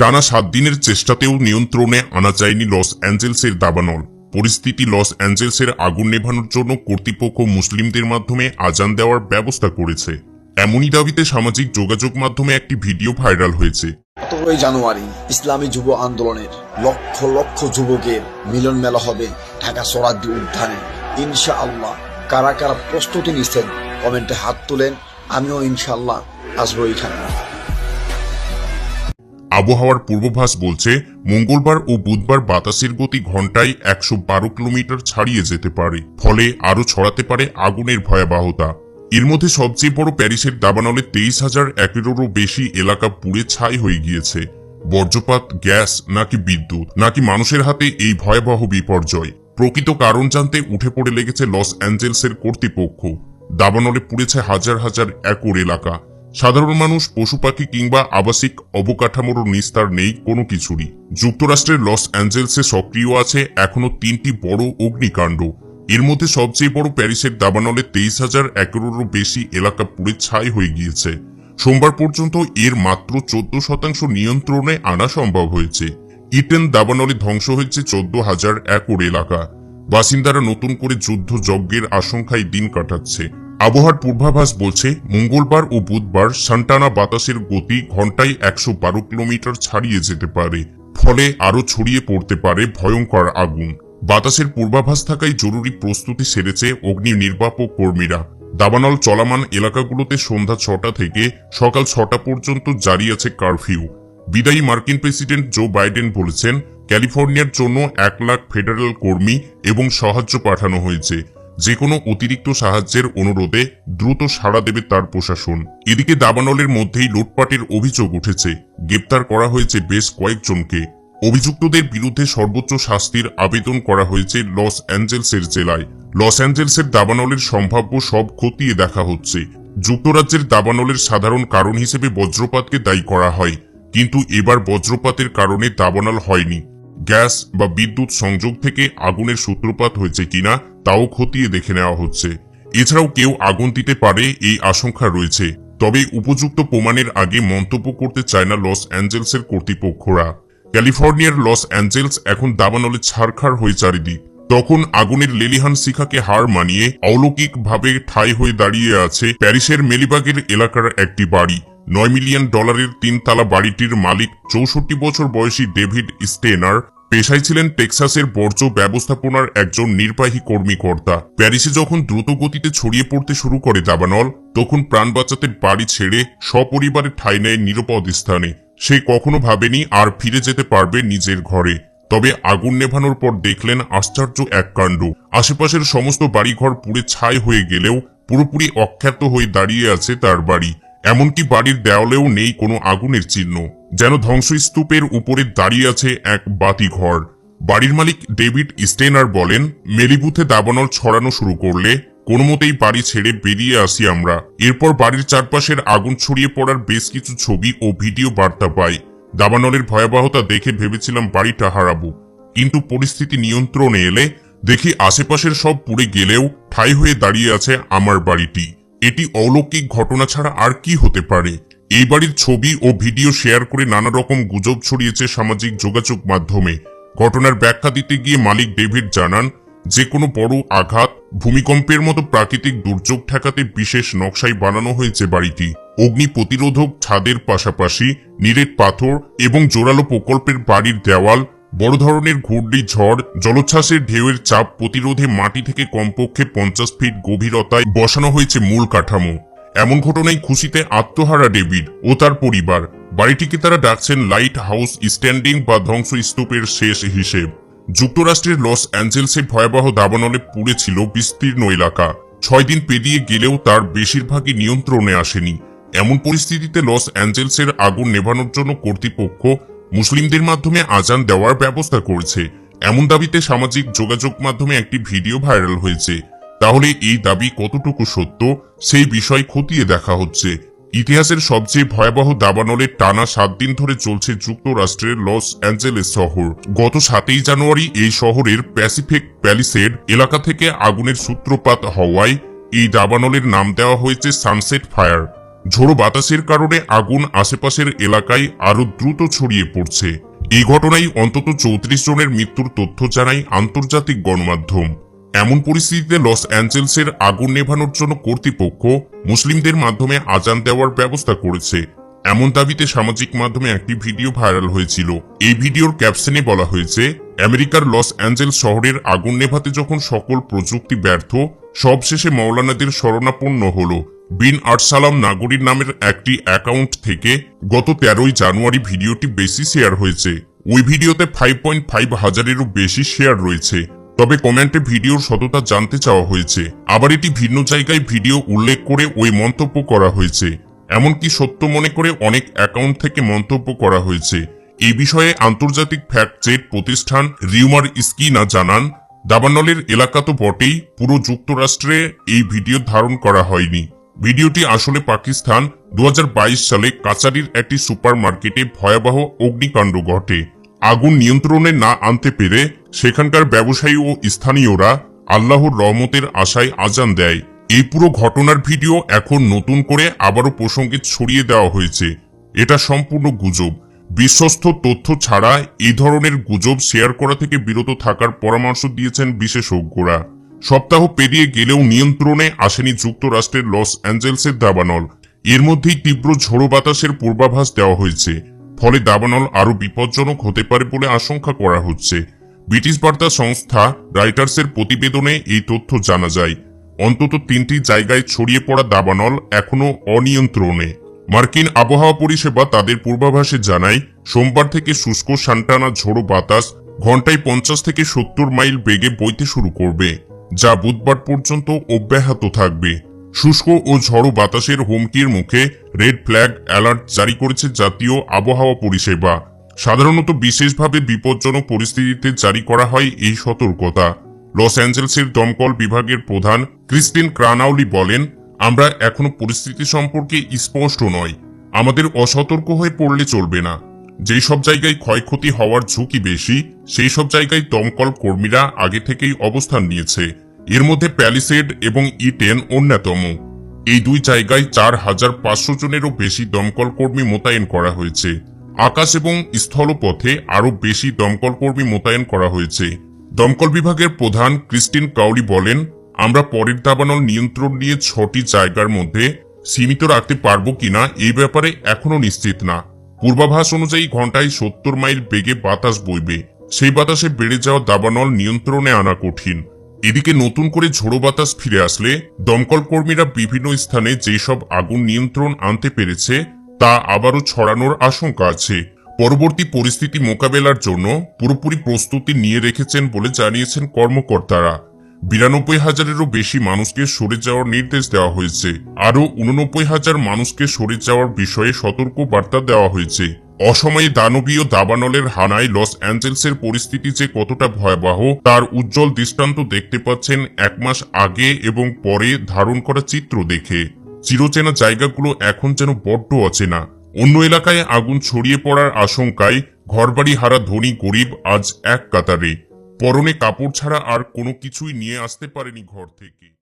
টানা সাত দিনের চেষ্টাতেও নিয়ন্ত্রণে আনা যায়নি লস অ্যাঞ্জেলসের দাবানল। পরিস্থিতি লস অ্যাঞ্জেলসের আগুন নেভানোর জন্য কর্তৃপক্ষ মুসলিমদের মাধ্যমে আজান দেওয়ার ব্যবস্থা করেছে। এমনই দাবিতে সামাজিক যোগাযোগ মাধ্যমে একটি ভিডিও ভাইরাল হয়েছে। সতেরোই জানুয়ারি ইসলামী যুব আন্দোলনের লক্ষ লক্ষ যুবকের মিলন মেলা হবে ঢাকা সরাদ্দি উদ্যানে। ইনশা আল্লাহ কারা কারা প্রস্তুতি নিচ্ছেন কমেন্টে হাত তুলেন। আমিও ইনশাআল্লাহ আসব এখানে আবহাওয়ার পূর্বাভাস বলছে, মঙ্গলবার ও বুধবার বাতাসের গতি ঘন্টায় একশো বারো কিলোমিটার ছাড়িয়ে যেতে পারে। ফলে আরও ছড়াতে পারে আগুনের ভয়াবহতা। এর মধ্যে সবচেয়ে বড় প্যারিসের দাবানলে তেইশ হাজার একেরোরও বেশি এলাকা পুড়ে ছাই হয়ে গিয়েছে। বর্জ্যপাত, গ্যাস, নাকি বিদ্যুৎ, নাকি মানুষের হাতে এই ভয়াবহ বিপর্যয়? প্রকৃত কারণ জানতে উঠে পড়ে লেগেছে লস অ্যাঞ্জেলসের কর্তৃপক্ষ। দাবানলে পুড়েছে হাজার হাজার একর এলাকা। সাধারণ মানুষ, পশু পাখি কিংবা আবাসিক অবকাঠামোর নিস্তার নেই কোনো কিছুরই। যুক্তরাষ্ট্রের লস অ্যাঞ্জেলসে সক্রিয় আছে এখনও তিনটি বড় অগ্নিকাণ্ড। এর মধ্যে সবচেয়ে বড় প্যারিসের দাবানলে তেইশ হাজার একরেরও বেশি এলাকা পুড়ে ছাই হয়ে গিয়েছে। সোমবার পর্যন্ত এর মাত্র চোদ্দ শতাংশ নিয়ন্ত্রণে আনা সম্ভব হয়েছে। ইটেন দাবানলে ধ্বংস হয়েছে চোদ্দ হাজার একর এলাকা। বাসিন্দারা নতুন করে যুদ্ধ যজ্ঞের আশঙ্কায় দিন কাটাচ্ছে। আবহাওয়ার পূর্বাভাস বলছে, মঙ্গলবার ও বুধবার সান্টানা বাতাসের গতি ঘন্টায় একশো বারো কিলোমিটার ছাড়িয়ে যেতে পারে। ফলে আরও ছড়িয়ে পড়তে পারে ভয়ঙ্কর আগুন। বাতাসের পূর্বাভাস থাকায় জরুরি প্রস্তুতি সেরেছে অগ্নি নির্বাপক কর্মীরা। দাবানল চলমান এলাকাগুলোতে সন্ধ্যা ছটা থেকে সকাল ছটা পর্যন্ত জারি আছে কারফিউ। বিদায়ী মার্কিন প্রেসিডেন্ট জো বাইডেন বলেছেন, ক্যালিফোর্নিয়ার জন্য এক লাখ ফেডারেল কর্মী এবং সাহায্য পাঠানো হয়েছে। যে কোনো অতিরিক্ত সাহায্যের অনুরোধে দ্রুত সাড়া দেবে তার প্রশাসন। এদিকে দাবানলের মধ্যেই লুটপাটের অভিযোগ উঠেছে। গ্রেপ্তার করা হয়েছে বেশ কয়েকজনকে। অভিযুক্তদের বিরুদ্ধে সর্বোচ্চ শাস্তির আবেদন করা হয়েছে লস অ্যাঞ্জেলসের জেলায়। লস অ্যাঞ্জেলসের দাবানলের সম্ভাব্য সব খতিয়ে দেখা হচ্ছে। যুক্তরাজ্যের দাবানলের সাধারণ কারণ হিসেবে বজ্রপাতকে দায়ী করা হয়। কিন্তু এবার বজ্রপাতের কারণে দাবানল হয়নি। গ্যাস বা বিদ্যুৎ সংযোগ থেকে আগুনের সূত্রপাত হয়েছে কিনা তাও খতিয়ে দেখে নেওয়া হচ্ছে। এছাড়াও কেউ আগুন দিতে পারে এই আশঙ্কা রয়েছে। তবে উপযুক্ত প্রমাণের আগে মন্তব্য করতে চায় না লস অ্যাঞ্জেলসের কর্তৃপক্ষরা। ক্যালিফোর্নিয়ার লস অ্যাঞ্জেলস এখন দাবানলে ছারখার হয়ে চারিদিক। তখন আগুনের লেলিহান শিখাকে হার মানিয়ে অলৌকিকভাবে ঠাই হয়ে দাঁড়িয়ে আছে প্যারিসের মেলিবাগের এলাকার একটি বাড়ি। নয় মিলিয়ন ডলারের তিনতলা বাড়িটির মালিক চৌষট্টি বছর বয়সী ডেভিড স্টেনার পেশায় ছিলেন টেক্সাসের বর্জ্য ব্যবস্থাপনার একজন নির্বাহী কর্মীকর্তা। প্যারিসে যখন দ্রুত গতিতে ছড়িয়ে পড়তে শুরু করে দাবানল তখন প্রাণ বাঁচাতে বাড়ি ছেড়ে সপরিবারে ঠাই নেয় নিরাপদ স্থানে। সে কখনো ভাবেনি আর ফিরে যেতে পারবে নিজের ঘরে। তবে আগুন নেভানোর পর দেখলেন আশ্চর্য এক কাণ্ড। আশেপাশের সমস্ত বাড়িঘর পুড়ে ছাই হয়ে গেলেও পুরোপুরি অখ্যাত হয়ে দাঁড়িয়ে আছে তার বাড়ি। এমনকি বাড়ির দেওয়ালেও নেই কোনো আগুনের চিহ্ন, যেন ধ্বংসস্তূপের উপরে দাঁড়িয়ে আছে এক বাতিঘর। বাড়ির মালিক ডেভিড স্টেনার বলেন, মেলিবুথে দাবানল ছড়ানো শুরু করলে কোনো মতেই বাড়ি ছেড়ে বেরিয়ে আসি আমরা। এরপর বাড়ির চারপাশের আগুন ছড়িয়ে পড়ার বেশ কিছু ছবি ও ভিডিও বার্তা পাই। দাবানলের ভয়াবহতা দেখে ভেবেছিলাম বাড়িটা হারাবো। কিন্তু পরিস্থিতি নিয়ন্ত্রণে এলে দেখি আশেপাশের সব পুড়ে গেলেও ঠাই হয়ে দাঁড়িয়ে আছে আমার বাড়িটি। এটি অলৌকিক ঘটনা ছাড়া আর কি হতে পারে? এই বাড়ির ছবি ও ভিডিও শেয়ার করে নানা রকম গুজব ছড়িয়েছে সামাজিক যোগাযোগ মাধ্যমে। ঘটনার ব্যাখ্যা দিতে গিয়ে মালিক ডেভিড জানান, যে কোনো বড় আঘাত, ভূমিকম্পের মতো প্রাকৃতিক দুর্যোগ ঠেকাতে বিশেষ নকশায় বানানো হয়েছে বাড়িটি। অগ্নি প্রতিরোধক ছাদের পাশাপাশি নিরেট পাথর এবং জোরালো প্রকল্পের বাড়ির দেওয়াল বড় ধরনের ঘূর্ণি ঝড়, জলোচ্ছ্বাসের ঢেউয়ের চাপ প্রতিরোধে মাটি থেকে কমপক্ষে পঞ্চাশ ফিট গভীরতায় বসানো হয়েছে মূল কাঠামো। এমন ঘটনায় খুশিতে আত্মহারা ডেভিড ও তার পরিবার। বাড়িটিকে তারা ডাকছেন লাইট হাউস স্ট্যান্ডিং বা ধ্বংসস্তূপের শেষ হিসেব। যুক্তরাষ্ট্রের লস অ্যাঞ্জেলসে ভয়াবহ দাবানলে পুড়েছিল বিস্তীর্ণ এলাকা। ছয় দিন পেরিয়ে গেলেও তার বেশিরভাগই নিয়ন্ত্রণে আসেনি। এমন পরিস্থিতিতে লস অ্যাঞ্জেলসের আগুন নেভানোর জন্য কর্তৃপক্ষ মুসলিমদের মাধ্যমে আজান দেওয়ার ব্যবস্থা করছে। এমন দাবিতে সামাজিক যোগাযোগ মাধ্যমে একটি ভিডিও ভাইরাল হয়েছে। তাহলে এই দাবি কতটুকু সত্য, সেই বিষয় খতিয়ে দেখা হচ্ছে। ইতিহাসের সবচেয়ে ভয়াবহ দাবানলে টানা সাত দিন ধরে চলছে যুক্তরাষ্ট্রের লস অ্যাঞ্জেলেস শহর। গত সাতই জানুয়ারি এই শহরের প্যাসিফিক প্যালিসেড এলাকা থেকে আগুনের সূত্রপাত হওয়ায় এই দাবানলের নাম দেওয়া হয়েছে সানসেট ফায়ার। ঝোড়ো বাতাসের কারণে আগুন আশেপাশের এলাকায় আরও দ্রুত ছড়িয়ে পড়ছে। এই ঘটনায় অন্তত চৌত্রিশ জনের মৃত্যুর তথ্য জানায় আন্তর্জাতিক গণমাধ্যম। এমন পরিস্থিতিতে লস অ্যাঞ্জেলসের আগুন নেভানোর জন্য কর্তৃপক্ষ মুসলিমদের মাধ্যমে আজান দেওয়ার ব্যবস্থা করেছে। এমন দাবিতে সামাজিক মাধ্যমে একটি ভিডিও ভাইরাল হয়েছিল। এই ভিডিওর ক্যাপশনে বলা হয়েছে, আমেরিকার লস অ্যাঞ্জেলস শহরের আগুন নেভাতে যখন সকল প্রযুক্তি ব্যর্থ, সবশেষে মৌলানাদের শরণাপন্ন হল। বিন আরসালাম নাগরীর নামের একটি অ্যাকাউন্ট থেকে গত তেরোই জানুয়ারি ভিডিওটি বেশি শেয়ার হয়েছে। ওই ভিডিওতে ফাইভ পয়েন্ট ফাইভ হাজারেরও বেশি শেয়ার রয়েছে। তবে কমেন্টে ভিডিওর সততা জানতে চাওয়া হয়েছে। আবার এটি ভিন্ন জায়গায় ভিডিও উল্লেখ করে ওই মন্তব্য করা হয়েছে। এমনকি সত্য মনে করে অনেক অ্যাকাউন্ট থেকে মন্তব্য করা হয়েছে। এই বিষয়ে আন্তর্জাতিক ফ্যাক্ট চেক প্রতিষ্ঠান রিউমার স্কিনা জানান, দাবানলের এলাকা তো বটেই, পুরো যুক্তরাষ্ট্রে এই ভিডিও ধারণ করা হয়নি। ভিডিওটি আসলে পাকিস্তান দু হাজার বাইশ সালে কাচারির একটি সুপারমার্কেটে ভয়াবহ অগ্নিকাণ্ড ঘটে। আগুন নিয়ন্ত্রণে না আনতে পেরে সেখানকার ব্যবসায়ী ও স্থানীয়রা আল্লাহর রহমতের আশায় আজান দেয়। এই পুরো ঘটনার ভিডিও এখন নতুন করে আবারও প্রসঙ্গে ছড়িয়ে দেওয়া হয়েছে। এটা সম্পূর্ণ গুজব। বিশ্বস্ত তথ্য ছাড়া এই ধরনের গুজব শেয়ার করা থেকে বিরত থাকার পরামর্শ দিয়েছেন বিশেষজ্ঞরা। সপ্তাহ পেরিয়ে গেলেও নিয়ন্ত্রণে আসেনি যুক্তরাষ্ট্রের লস অ্যাঞ্জেলসের দাবানল। এর মধ্যেই তীব্র ঝোড়ো বাতাসের পূর্বাভাস দেওয়া হয়েছে। ফলে দাবানল আরও বিপজ্জনক হতে পারে বলে আশঙ্কা করা হচ্ছে। ব্রিটিশ বার্তা সংস্থা রাইটার্সের প্রতিবেদনে এই তথ্য জানা যায়। অন্তত তিনটি জায়গায় ছড়িয়ে পড়া দাবানল এখনও অনিয়ন্ত্রণে। মার্কিন আবহাওয়া পরিষেবা তাদের পূর্বাভাসে জানায়, সোমবার থেকে শুষ্ক সান্টানা ঝোড়ো বাতাস ঘন্টায় পঞ্চাশ থেকে সত্তর মাইল বেগে বইতে শুরু করবে। যা বুধবার পর্যন্ত অব্যাহত থাকবে। শুষ্ক ও ঝড়ো বাতাসের হুমকির মুখে রেড ফ্ল্যাগ অ্যালার্ট জারি করেছে জাতীয় আবহাওয়া পরিষেবা। সাধারণত বিশেষভাবে বিপজ্জনক পরিস্থিতিতে জারি করা হয় এই সতর্কতা। লস অ্যাঞ্জেলসের দমকল বিভাগের প্রধান ক্রিস্টিন ক্রানাউলি বলেন, আমরা এখনও পরিস্থিতি সম্পর্কে স্পষ্ট নয় আমাদের অসতর্ক হয়ে পড়লে চলবে না। যেই সব জায়গায় ক্ষয়ক্ষতি হওয়ার ঝুঁকি বেশি, সেই সব জায়গায় দমকল কর্মীরা আগে থেকেই অবস্থান নিয়েছে। এর মধ্যে প্যালিসেড এবং ই টেন অন্যতম। এই দুই জায়গায় চার হাজার পাঁচশো জনেরও বেশি দমকল কর্মী মোতায়েন করা হয়েছে। আকাশ এবং স্থলপথে আরও বেশি দমকল কর্মী মোতায়েন করা হয়েছে। দমকল বিভাগের প্রধান ক্রিস্টিন কাউরি বলেন, আমরা পরের দাবানল নিয়ন্ত্রণ নিয়ে ছটি জায়গার মধ্যে সীমিত রাখতে পারব কিনা এই ব্যাপারে এখনও নিশ্চিত না। পূর্বাভাস অনুযায়ী ঘন্টায় সত্তর মাইল বেগে বাতাস বইবে। সেই বাতাসে বেড়ে যাওয়া দাবানল নিয়ন্ত্রণে আনা কঠিন। এদিকে নতুন করে ঝোড়ো বাতাস ফিরে আসলে দমকল কর্মীরা বিভিন্ন স্থানে যেসব আগুন নিয়ন্ত্রণ আনতে পেরেছে, তা আবারও ছড়ানোর আশঙ্কা আছে। পরবর্তী পরিস্থিতি মোকাবেলার জন্য পুরোপুরি প্রস্তুতি নিয়ে রেখেছেন বলে জানিয়েছেন কর্মকর্তারা। বিরানব্বই হাজারেরও বেশি মানুষকে সরে যাওয়ার নির্দেশ দেওয়া হয়েছে। আরও উননব্বই হাজার মানুষকে সরে যাওয়ার বিষয়ে সতর্ক বার্তা দেওয়া হয়েছে। অসময়ে দানবীয় দাবানলের হানায় লস অ্যাঞ্জেলসের পরিস্থিতি যে কতটা ভয়াবহ, তার উজ্জ্বল দৃষ্টান্ত দেখতে পাচ্ছেন এক মাস আগে এবং পরে ধারণ করা চিত্র দেখে। চিরচেনা জায়গাগুলো এখন যেন বড্ড অচেনা। অন্য এলাকায় আগুন ছড়িয়ে পড়ার আশঙ্কায় ঘরবাড়ি হারা ধনী গরিব আজ এক কাতারে। পরনে কাপড় ছাড়া আর কোনো কিছুই নিয়ে আসতে পারেনি ঘর থেকে।